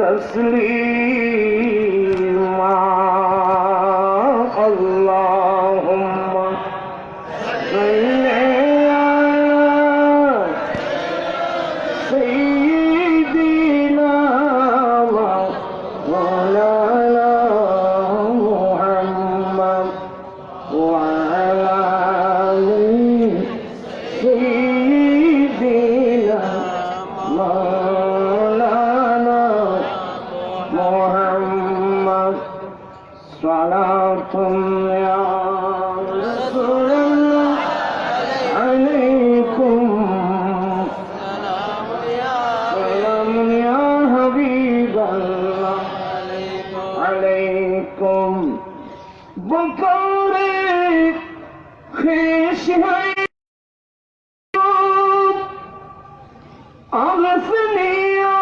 تسليما محمد صلاة يا رسول الله عليكم سلام يا حبيب الله عليكم بكوري خشعي أغثني يا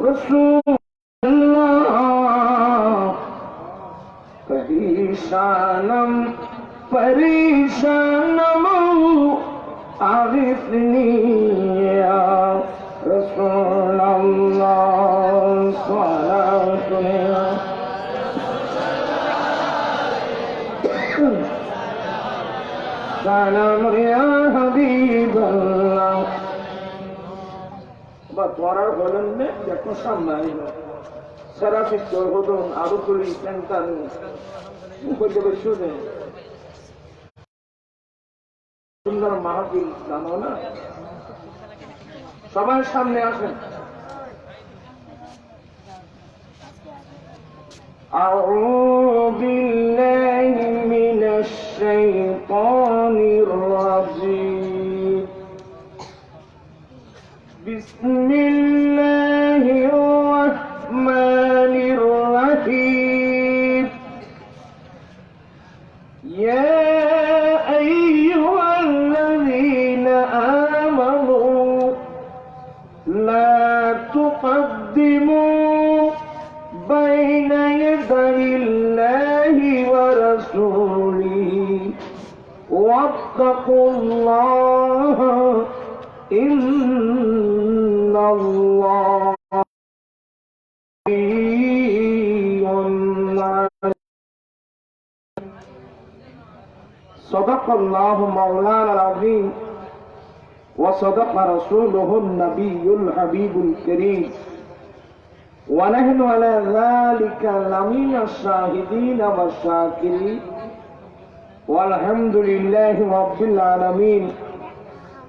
رسول परेशानम परेशानम आरिफनी या रसूल अल्लाह सलातुना سلام يا حبيب الله বা তোরার বলেন নে দেখো সামনে আইলো সেরাফিক জলহদন আরো করি সেন্টার বলতে শুনে সুন্দর মাহফিল জানো না সবার সামনে আসেন أعوذ بالله من الشيطان الرجيم بسم الله الرحمن الله ورسوله واتقوا الله إن الله. صدق الله مولانا العظيم وصدق رسوله النبي الحبيب الكريم ونحن على ذلك لمن الشاهدين والشاكرين والحمد لله رب العالمين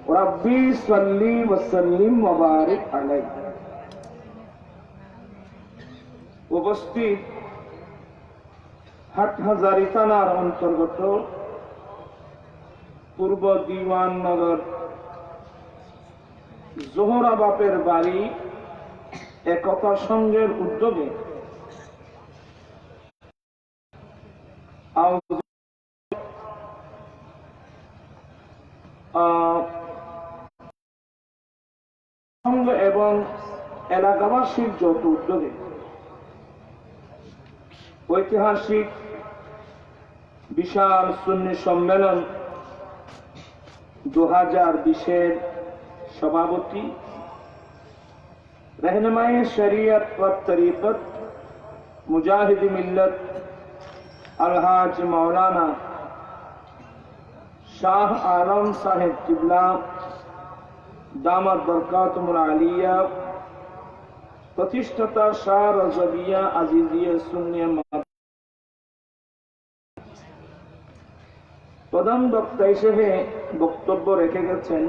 ربي صلي وسلم وبارك عليه উপস্থিত হাটহাজারি থানার অন্তর্গত পূর্ব দিওয়াননগর জোহরা বাপের বাড়ি একতা সংঘের উদ্যোগে। এবং এলাকাবাসীর যৌথ উদ্যোগে। ঐতিহাসিক, বিশাল সুন্নি সম্মেলন দু হাজার বিশের সভাপতি رہنمائے شریعت و طریقت مجاہد ملت الحاج مولانا شاہ عالم صاحب قبلہ দামাত বরকাতুমুল আলিয়া প্রতিষ্ঠাতা শাহ রাজাবিয়া আজিজিয়া সুন্নিয়া প্রধান বক্তা হিসেবে বক্তব্য রেখে গেছেন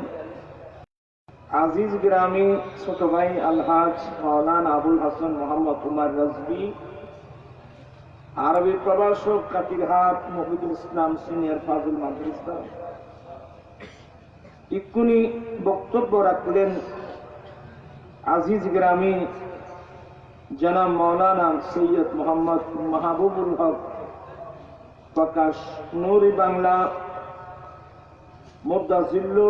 আজিজ গ্রামী ছোট ভাই আলহাজ মাওলানা আবুল হাসান মোহাম্মদ উমার রাজবি, আরবি প্রভাষক কাতিরহাট মহিদুল ইসলাম সিনিয়র ফাজুল মাদ্রাসা। ইক্ষুনি বক্তব্য রাখলেন আজিজ গ্রামী জনাব মৌলানা সৈয়দ মোহাম্মদ মাহবুবুল হক প্রকাশ, নুরি বাংলা মুদাজিল্লু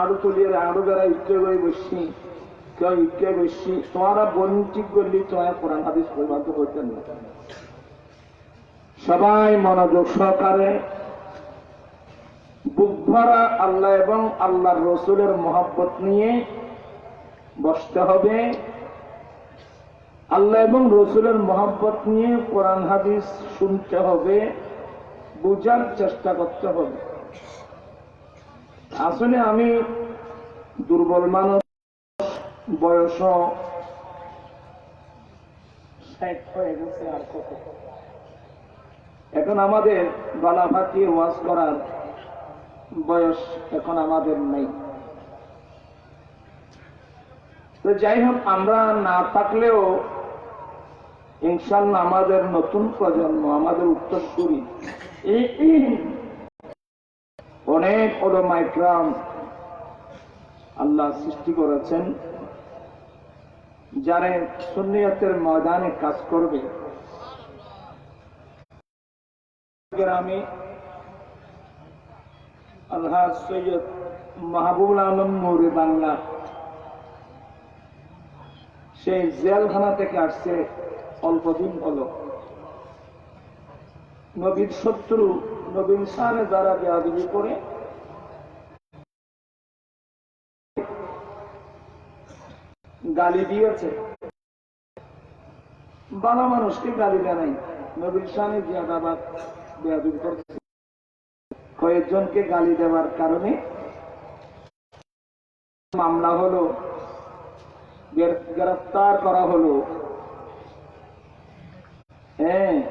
আরও তুলিয়ে আরও বেড়া ইচ্ছে করে বসছি কেউ ইচ্ছে বসছি তোমারা বঞ্চিত করলি তোমার কোরআন, হাদিস পরিবর্তন করতেন না সবাই মনোযোগ সহকারে বুক ভরা আল্লাহ এবং আল্লাহর রসুলের মহব্বত নিয়ে বসতে হবে। আল্লাহ এবং রসুলের মহব্বত নিয়ে কোরআন, হাদিস শুনতে হবে, বুঝার চেষ্টা করতে হবে। আসলে আমি দুর্বল মানুষ, বয়স এখন আমাদের গলা ফাটিয়ে ওয়াজ করার বয়স এখন আমাদের নেই। তো যাই হোক, আমরা না থাকলেও ইনশাল্লাহ আমাদের নতুন প্রজন্ম, আমাদের উত্তরসূরি অনেক ওলমাইক্রাম আল্লাহ সৃষ্টি করেছেন, যারা সুন্নিয়তের ময়দানে কাজ করবে। আমি আল্লাহ সৈয়দ মাহবুবুল আলম মৌরে বাংলা, সেই জেলখানা থেকে আসছে অল্পদিন হল। নবীর শত্রু নবীন সারে দ্বারা বেয়াদবি করে, গালি দিয়েছে ভালো মানুষকে গালি দেয় নাই। নবীর সামনে জিয়াদাবাদ বেয়াদবি করছে। কয়েকজনকে গালি দেওয়ার কারণে মামলা হলো, গ্রেফ- গ্রেফতার করা হলো। হ্যাঁ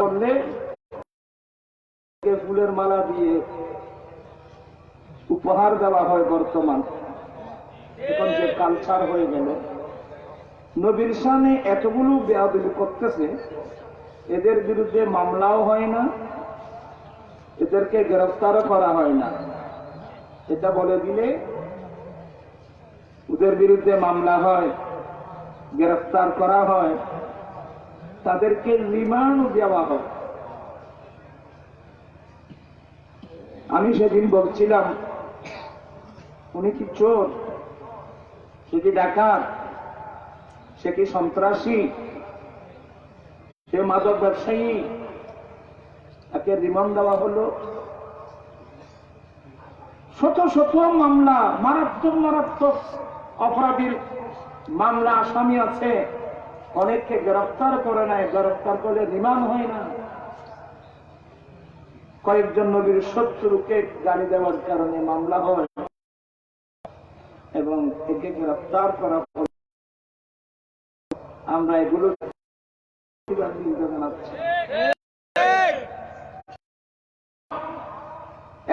করলে ফুলের মালা দিয়ে উপহার দেওয়া হয় বর্তমান। এখন যে কালচার হয়ে গেল, নবীর সামনে এতগুলো বেয়াদবি করতেছে, এদের বিরুদ্ধে মামলাও হয় না, এদেরকে গ্রেফতারও করা হয় না। এটা বলে দিলে ওদের বিরুদ্ধে মামলা হয়, গ্রেফতার করা হয়। তাদেরকে রিমান্ড দেওয়া হয়। আমি সেদিন বলছিলাম, উনি কি চোর? সে কি ডাকাত? সে কি সন্ত্রাসী? সে মাদক ব্যবসায়ী? তাকে রিমান্ড দেওয়া হলো। শত শত মামলা, মারাত্মক মারাত্মক অপরাধীর মামলা আসামি আছে। অনেককে গ্রেফতার করে নেয় গ্রেফতার করলে রিমান্ড হয় না। কয়েকজন নবীর শত্রুকে গালি দেওয়ার কারণে মামলা হয়। এবং একে গ্রেফতার করা আমরা এগুলো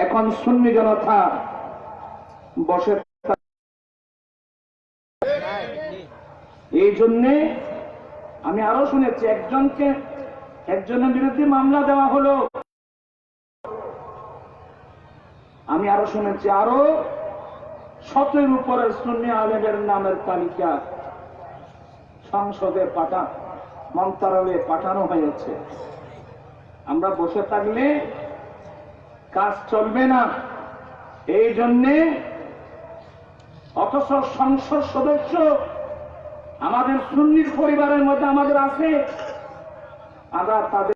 এখন সুন্নি জনতা বসে এই জন্যে আমি আরও শুনেছি, একজনকে, একজনের বিরুদ্ধে মামলা দেওয়া হলো। আমি আরও শুনেছি, আরও শতের উপরে সুন্নি আলেমের নামের তালিকা সংসদে পাঠা মন্ত্রণালয়ে পাঠানো হয়েছে। আমরা বসে থাকলে কাজ চলবে না। এই জন্যে অথচ সংসদ সদস্য আমাদের সুন্নির পরিবারের মধ্যে আমাদের আছে। আমরা তাদের